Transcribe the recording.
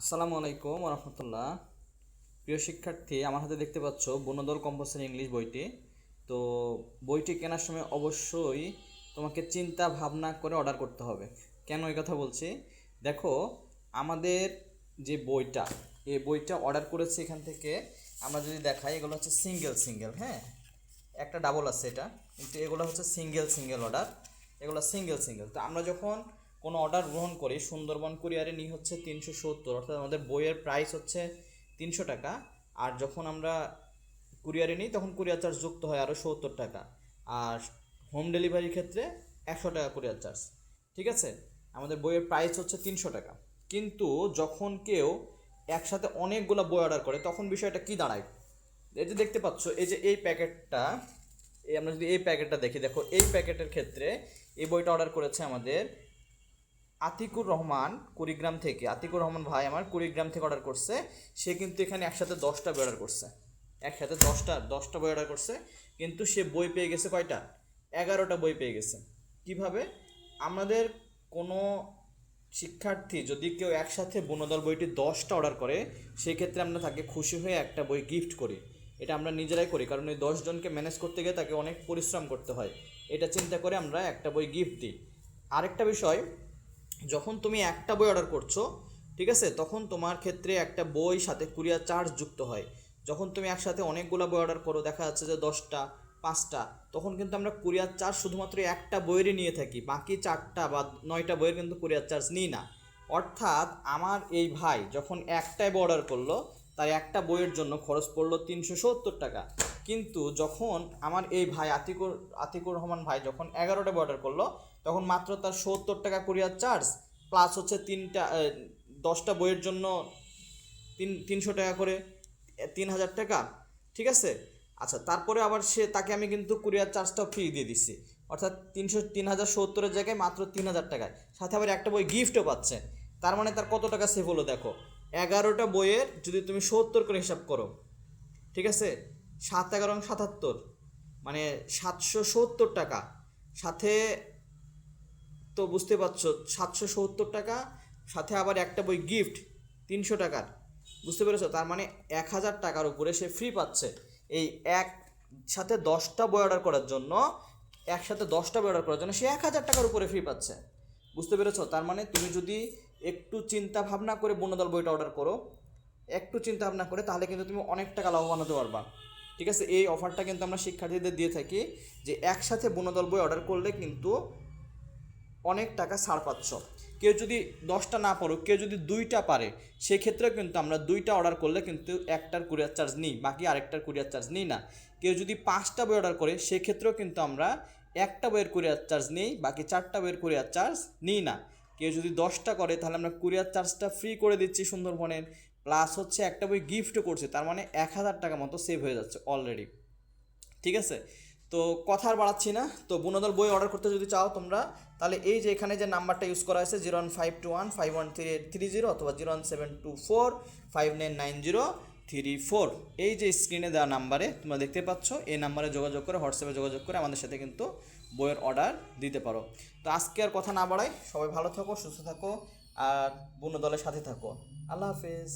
আসসালামু আলাইকুম রহমতুল্লাহ। প্রিয় শিক্ষার্থী, আমার হাতে দেখতে পাচ্ছ বনদল কম্পালসারি ইংলিশ বইটি। তো বইটি কেনার সময় অবশ্যই তোমাকে চিন্তা ভাবনা করে অর্ডার করতে হবে। কেন এই কথা বলছি? দেখো, আমাদের যে বইটা, এই বইটা অর্ডার করেছি এখান থেকে আমরা যদি দেখাই, এগুলো হচ্ছে সিঙ্গেল সিঙ্গেল হ্যাঁ? একটা ডাবল আছে এটা, কিন্তু এগুলো হচ্ছে সিঙ্গেল সিঙ্গেল অর্ডার, এগুলো সিঙ্গেল সিঙ্গেল। তো আমরা যখন কোনো অর্ডার গ্রহণ করি সুন্দরবন কুরিয়ারে নিই হচ্ছে তিনশো সত্তর, অর্থাৎ আমাদের বইয়ের প্রাইস হচ্ছে তিনশো টাকা। আর যখন আমরা কুরিয়ারে নিই, তখন কুরিয়ার চার্জ যুক্ত হয় আরও সত্তর টাকা। আর হোম ডেলিভারির ক্ষেত্রে একশো টাকা কুরিয়ার চার্জ ঠিক আছে? আমাদের বইয়ের প্রাইস হচ্ছে তিনশো টাকা। কিন্তু যখন কেউ একসাথে অনেকগুলো বই অর্ডার করে, তখন বিষয়টা কি দাঁড়ায়? এই যে দেখতে পাচ্ছ, এই যে এই প্যাকেটটা, এই আমরা যদি এই প্যাকেটটা দেখি, দেখো, এই প্যাকেটের ক্ষেত্রে এই বইটা অর্ডার করেছে আমাদের আতিকুর রহমান কুড়িগ্রাম থেকে। আতিকুর রহমান ভাই আমার কুড়িগ্রাম থেকে অর্ডার করছে। সে কিন্তু এখানে একসাথে দশটা বই অর্ডার করছে। একসাথে দশটা দশটা বই অর্ডার করছে। কিন্তু সে বই পেয়ে গেছে কয়টা? এগারোটা বই পেয়ে গেছে। কীভাবে? আমাদের কোনো শিক্ষার্থী যদি কেউ একসাথে বনদল বইটি দশটা অর্ডার করে সেই ক্ষেত্রে আমরা তাকে খুশি হয়ে একটা বই গিফট করি। এটা আমরা নিজেরাই করি, কারণ এই দশজনকে ম্যানেজ করতে গিয়ে তাকে অনেক পরিশ্রম করতে হয়। এটা চিন্তা করে আমরা একটা বই গিফট দিই। আরেকটা বিষয় যখন তুমি একটা বই অর্ডার করছ, ঠিক আছে? তখন তোমার ক্ষেত্রে একটা বই সাথে কুরিয়ার চার্জ যুক্ত হয়। যখন তুমি একসাথে অনেকগুলো বই অর্ডার করো, দেখা যাচ্ছে যে দশটা, পাঁচটা, তখন কিন্তু আমরা কুরিয়ার চার্জ শুধুমাত্র একটা বইয়েরই নিয়ে থাকি। বাকি চারটা বা নয়টা বইয়ের কিন্তু কুরিয়ার চার্জ নিই না। অর্থাৎ আমার এই ভাই যখন একটাই বই অর্ডার করল তার একটা বইয়ের জন্য খরচ পড়ল তিনশো সত্তর টাকা। কিন্তু যখন আমার এই ভাই আতিকুর আতিকুর রহমান ভাই যখন এগারোটা বই অর্ডার করল, তখন মাত্র তার সত্তর টাকা কুরিয়ার চার্জ প্লাস হচ্ছে তিনটা দশটা বইয়ের জন্য তিন, তিনশো টাকা করে তিন হাজার টাকা, ঠিক আছে? আচ্ছা তারপরে আবার সে, তাকে আমি কিন্তু কুরিয়ার চার্জটাও ফ্রি দিয়ে দিচ্ছি। অর্থাৎ তিনশো তিন হাজার সত্তরের জায়গায় মাত্র তিন হাজার টাকায়। সাথে আবার একটা বই গিফটও পাচ্ছে। তার মানে তার কত টাকা সেভ হলো দেখো? এগারোটা বইয়ের যদি তুমি সত্তর করে হিসাব করো, ঠিক আছে? সাত এগারো সাতাত্তর মানে সাতশো সত্তর টাকা। সাথে তো বুঝতে পারছ, সাতশো সত্তর টাকা, সাথে আবার একটা বই গিফট তিনশো টাকার। বুঝতে পেরেছ? তার মানে এক হাজার টাকার উপরে সে ফ্রি পাচ্ছে। এই এক সাথে দশটা বই অর্ডার করার জন্য, একসাথে দশটা বই অর্ডার করার জন্য সে এক হাজার টাকার উপরে ফ্রি পাচ্ছে। বুঝতে পেরেছ? তার মানে তুমি যদি একটু চিন্তা ভাবনা করে বন্যদল বইটা অর্ডার করো। একটু চিন্তা ভাবনা করে তাহলে কিন্তু তুমি অনেক টাকা লাভবান হতে পারবা। ঠিক আছে? এই অফারটা কিন্তু আমরা শিক্ষার্থীদের দিয়ে থাকি যে একসাথে বনদল বই অর্ডার করলে কিন্তু অনেক টাকা ছাড় পাচ্ছ। কেউ যদি দশটা না পারো কেউ যদি দুইটা পারে, সেক্ষেত্রেও কিন্তু আমরা দুইটা অর্ডার করলে কিন্তু একটার কুরিয়ার চার্জ নিই, বাকি আরেকটার কুরিয়ার চার্জ নিই না। কেউ যদি পাঁচটা বই অর্ডার করে, সেক্ষেত্রেও কিন্তু আমরা একটা বইয়ের কুরিয়ার চার্জ নিই, বাকি চারটা বইয়ের কুরিয়ার চার্জ নিই না। কেউ যদি দশটা করে, তাহলে আমরা কুরিয়ার চার্জটা ফ্রি করে দিচ্ছি সুন্দরবনের। প্লাস হচ্ছে একটা বই গিফটও করছে, তার মানে এক হাজার টাকা মতো সেভ হয়ে যাচ্ছে অলরেডি ঠিক আছে? তো কথা আর বাড়াচ্ছি না। তো বুনদল বই অর্ডার করতে যদি চাও তোমরা, তাহলে এই যে এখানে যে নাম্বারটা ইউজ করা হয়েছে zero one five two one five one three eight three zero অথবা zero one seven two four five nine nine zero three four, এই যে স্ক্রিনে দেওয়া নাম্বারে তোমরা দেখতে পাচ্ছ, এই নাম্বারে যোগাযোগ করে হোয়াটসঅ্যাপে যোগাযোগ করে আমাদের সাথে কিন্তু বইয়ের অর্ডার দিতে পারো। তো আজকে আর কথা না বাড়াই, সবাই ভালো থাকো, সুস্থ থাকো, আর বন্য দলের সাথে থাকো। আল্লাহ হাফেজ।